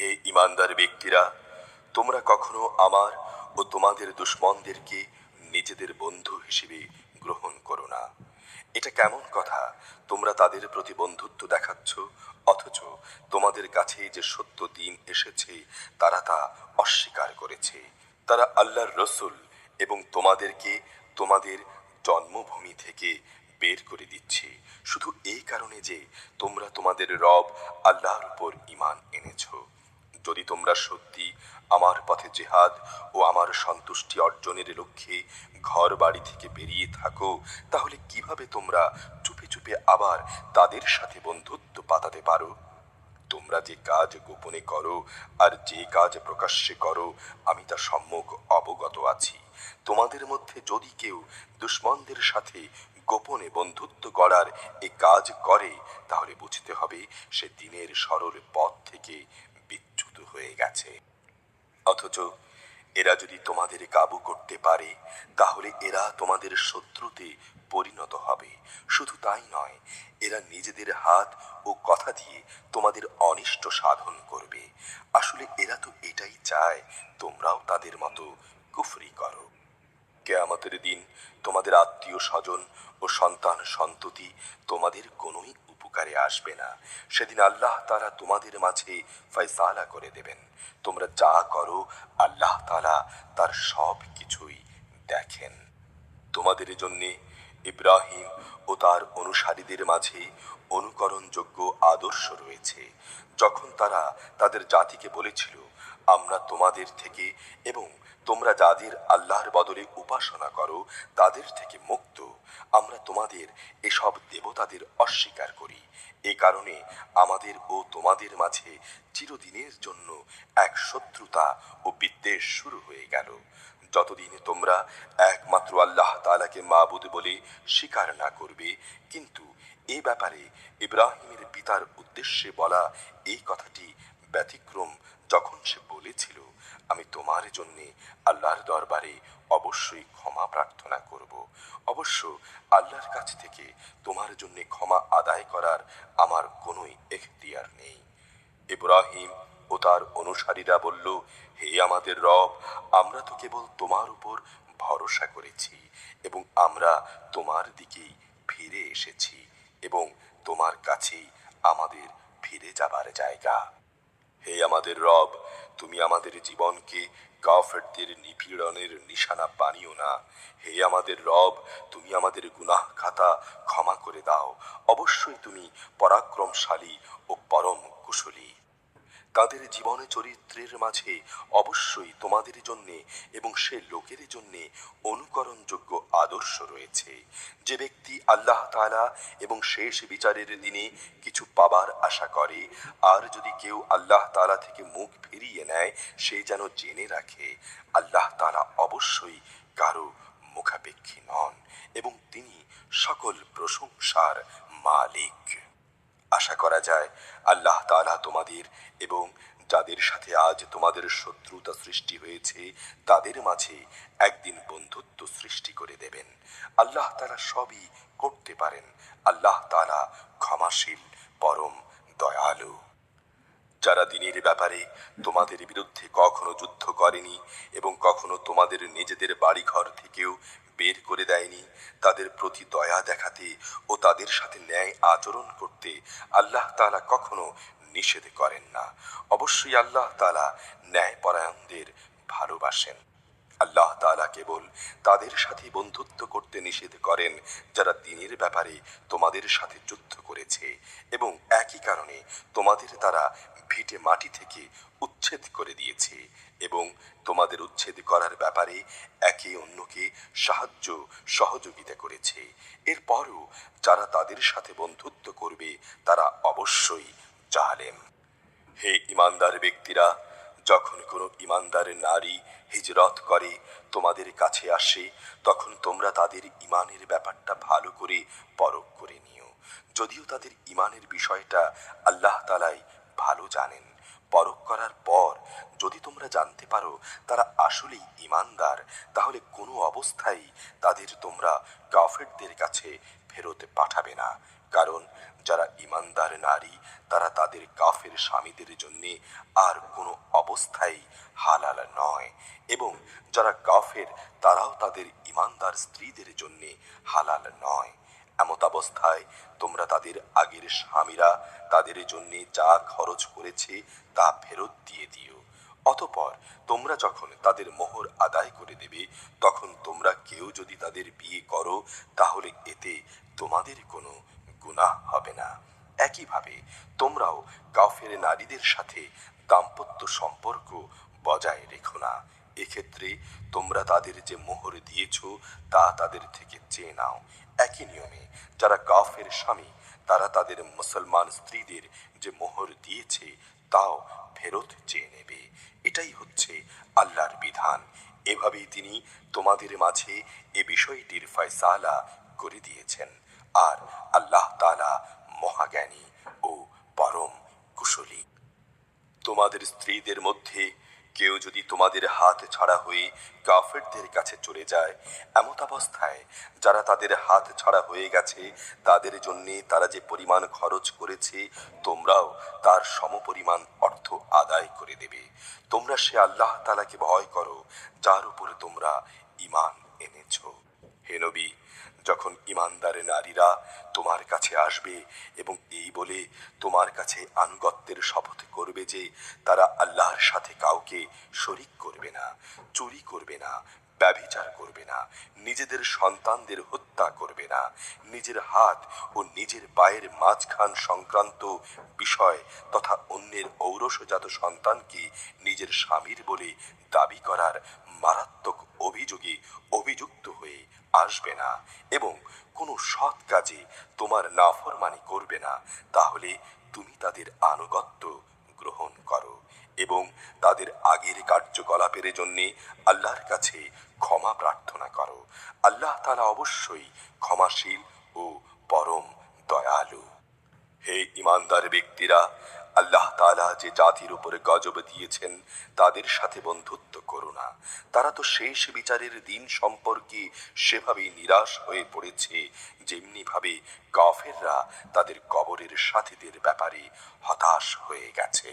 হে ইমানদার ব্যক্তিরা, তোমরা কখনো আমার ও তোমাদের দুশ্মনদেরকে নিজেদের বন্ধু হিসেবে গ্রহণ করো না। এটা কেমন কথা? তোমরা তাদের প্রতি বন্ধুত্ব দেখাচ্ছ, অথচ তোমাদের কাছে যে সত্য দিন এসেছে, তারা তা অস্বীকার করেছে। তারা আল্লাহর রসুল এবং তোমাদেরকে তোমাদের জন্মভূমি থেকে বের করে দিচ্ছে। শুধু এই কারণে যে তোমরা তোমাদের রব আল্লাহর উপর ইমান এনেছো। যদি তোমরা সত্যি আমার পথে জেহাদ ও আমার সন্তুষ্টি অর্জনের লক্ষ্যে ঘর বাড়ি থেকে বেরিয়ে থাকো, তাহলে কীভাবে তোমরা চুপে চুপে আবার তাদের সাথে বন্ধুত্ব পাতাতে পারো? তোমরা যে কাজ গোপনে করো আর যে কাজ প্রকাশ্যে করো, আমি তা সম্মুখ অবগত আছি। তোমাদের মধ্যে যদি কেউ দুশ্মনদের সাথে গোপনে বন্ধুত্ব গড়ার এ কাজ করে, তাহলে বুঝতে হবে সে দিনের সরল পথ থেকে বিচ্যুত হয়ে গেছে। অথচ এরা যদি তোমাদের কাবু করতে পারে, তাহলে এরা তোমাদের শত্রুতে পরিণত হবে। শুধু তাই নয়, এরা নিজেদের হাত ও কথা দিয়ে তোমাদের অনিষ্ট সাধন করবে। আসলে এরা তো এটাই চায়, তোমরাও তাদের মতো কুফরি করো। কেয়ামতের দিন তোমাদের আত্মীয় স্বজন ও সন্তান সন্ততি তোমাদের কোনোই উপকারে আসবে না। সেদিন আল্লাহ তারা তোমাদের মাঝে ফয়সালা করে দেবেন। তোমরা যা করো, আল্লাহ তালা তার সব কিছুই দেখেন। তোমাদের জন্যে ইব্রাহিম ও তার অনুসারীদের মাঝে অনুকরণযোগ্য আদর্শ রয়েছে। যখন তারা তাদের জাতিকে বলেছিল আমরা তোমাদের থেকে এবং তোমরা যাদের আল্লাহর বদলে উপাসনা করো, তাদের থেকে মুক্ত। আমরা তোমাদের এসব দেবতাদের অস্বীকার করি। এ কারণে আমাদের ও তোমাদের মাঝে চিরদিনের জন্য এক শত্রুতা ও বিদ্বেষ শুরু হয়ে গেল। যতদিন তোমরা একমাত্র আল্লাহ তালাকে মাবুদ বলে স্বীকার না করবে, কিন্তু এ ব্যাপারে ইব্রাহিমের পিতার উদ্দেশ্যে বলা এই কথাটি ব্যতিক্রম যখন সে বলেছিল, আমি তোমার জন্যে আল্লাহর দরবারে অবশ্যই ক্ষমা প্রার্থনা করব। অবশ্য আল্লাহর কাছ থেকে তোমার জন্য ক্ষমা আদায় করার আমার কোনোই এখতিয়ার নেই। ইব্রাহিম ও তার অনুসারীরা বলল, হে আমাদের রব, আমরা তো কেবল তোমার উপর ভরসা করেছি এবং আমরা তোমার দিকেই ফিরে এসেছি এবং তোমার কাছেই আমাদের ফিরে যাবার জায়গা। হে আমাদের রব, তুমি আমাদের জীবনকে কাফেরদের নিপীড়নের নিশানা বানিও না। হে আমাদের রব, তুমি আমাদের গুনাহ খাতা ক্ষমা করে দাও। অবশ্যই তুমি পরাক্রমশালী ও পরম কুশলী। তাদের জীবনে চরিত্রের মাঝে অবশ্যই তোমাদের জন্যে এবং সে লোকের জন্যে অনুকরণযোগ্য আদর্শ রয়েছে। যে ব্যক্তি আল্লাহ তালা এবং শেষ বিচারের দিনে কিছু পাবার আশা করে, আর যদি কেউ আল্লাহ তালা থেকে মুখ ফিরিয়ে নেয়, সে যেন জেনে রাখে, আল্লাহ তালা অবশ্যই কারও মুখাপেক্ষী নন এবং তিনি সকল প্রশংসার মালিক। আশা করা যায় আল্লাহ তাআলা তোমাদের এবং যাদের সাথে আজ তোমাদের শত্রুতা সৃষ্টি হয়েছে, তাদের মাঝে একদিন বন্ধুত্ব সৃষ্টি করে দেবেন। আল্লাহ তাআলা সবই করতে পারেন। আল্লাহ তাআলা ক্ষমাশীল, পরম দয়ালু। যারা দিনের ব্যাপারে তোমাদের বিরুদ্ধে কখনো যুদ্ধ করেনি এবং কখনো তোমাদের নিজেদের বাড়িঘর থেকেও বের করে দেয়নি। তাদের প্রতি দয়া দেখাতে ও তাদের সাথে ন্যায় আচরণ করতে আল্লাহ তালা কখনো নিষেধ করেন না। অবশ্যই আল্লাহ তালা ন্যায় পরায়ণদের ভালোবাসেন। আল্লাহ তাআলা কেবল তাদের সাথে বন্ধুত্ব করতে নিষেধ করেন, যারা দিনের ব্যাপারে তোমাদের সাথে যুদ্ধ করেছে এবং একই কারণে তোমাদের তারা ভিটে মাটি থেকে উচ্ছেদ করে দিয়েছে এবং তোমাদের উচ্ছেদ করার ব্যাপারে একে অন্যকে সাহায্য সহযোগিতা করেছে। এরপরও যারা তাদের সাথে বন্ধুত্ব করবে, তারা অবশ্যই জালেম। হে ইমানদার ব্যক্তিরা যখন কোনো ইমানদার নারী হিজরত করে, তোমাদের কাছে আসে, তখন তোমরা তাদের ইমানের ব্যাপারটা ভালো করে পরখ করে নিও। যদিও তাদের ইমানের বিষয়টা আল্লাহ তালাই ভালো জানেন, পরখ করার পর যদি তোমরা জানতে পারো তারা আসলেই ইমানদার, তাহলে কোনো অবস্থায় তাদের তোমরা কাফেরদের কাছে ফেরত পাঠাবে না। কারণ যারা ইমানদার নারী, তারা তাদের কাফের স্বামীদের জন্য আর কোনো অবস্থায় হালাল নয়। এবং যারা কাফের, তারাও তাদের ইমানদার স্ত্রীদের জন্য হালাল নয়। এমত অবস্থায় তোমরা তাদের আগের স্বামীরা তাদের জন্য যা খরচ করেছে তা ফেরত দিয়ে দিও। অতপর তোমরা যখন তাদের মোহর আদায় করে দেবে, তখন তোমরা কেউ যদি তাদের বিয়ে করো, তাহলে এতে তোমাদের কোনো গুনাহ হবে না। একইভাবে তোমরাও কাফের নারীদের সাথে দাম্পত্য সম্পর্ক বজায় রেখো না। এক্ষেত্রে তোমরা তাদের যে মোহর দিয়েছ, তা তাদের থেকে চেয়ে নাও। একই নিয়মে যারা কাফের স্বামী, তারা তাদের মুসলমান স্ত্রীদের যে মোহর দিয়েছে, তাও ফেরত চেয়ে নেবে। এটাই হচ্ছে আল্লাহর বিধান। এভাবেই তিনি তোমাদের মাঝে এ বিষয়টির ফয়সালা করে দিয়েছেন। আর আল্লাহ মহাজ্ঞানী ও পরম কুশলী। তোমাদের স্ত্রীদের মধ্যে কেউ যদি তোমাদের হাত ছাড়া হয়ে কাফেরদের কাছে চলে যায়, এমত অবস্থায় যারা তাদের হাত ছাড়া হয়ে গেছে, তাদের জন্য তারা যে পরিমাণ খরচ করেছে, তোমরাও তার সমপরিমাণ অর্থ আদায় করে দেবে। তোমরা সে আল্লাহ তালাকে ভয় করো, যার উপরে তোমরা ইমান এনেছো। হে নবী যখন ইমানদার নারীরা তোমার কাছে আসবে এবং এই বলে তোমার কাছে আনুগত্যের শপথ করবে যে তারা আল্লাহর সাথে কাউকে শরিক করবে না, চুরি করবে না ব্যভিচার করবে না, নিজেদের সন্তানদের হত্যা করবে না, নিজের হাত ও নিজের পায়ের মাঝখান সংক্রান্ত বিষয় তথা অন্যের ঔরসজাত সন্তানকে নিজের স্বামীর বলে দাবি করার মারাত্মক অভিযোগে অভিযুক্ত হয়ে আসবে না এবং কোনো সৎ কাজে তোমার নাফরমানি করবে না, তাহলে তুমি তাদের আনুগত্য গ্রহণ করো। এবং তাদের আগের কার্যকলাপের জন্যে আল্লাহর কাছে ক্ষমা প্রার্থনা করো। আল্লাহ তালা অবশ্যই ক্ষমাশীল ও পরম দয়ালু। হে ইমানদার ব্যক্তিরা, আল্লাহ তাআলা যে জাতির উপরে গজব দিয়েছেন, তাদের সাথে বন্ধুত্ব করো না। তারা তো শেষ বিচারের দিন সম্পর্কে সেভাবেই নিরাশ হয়ে পড়েছে যেমনি ভাবে কাফেররা তাদের কবরের সাথীদের ব্যাপারে হতাশ হয়ে গেছে।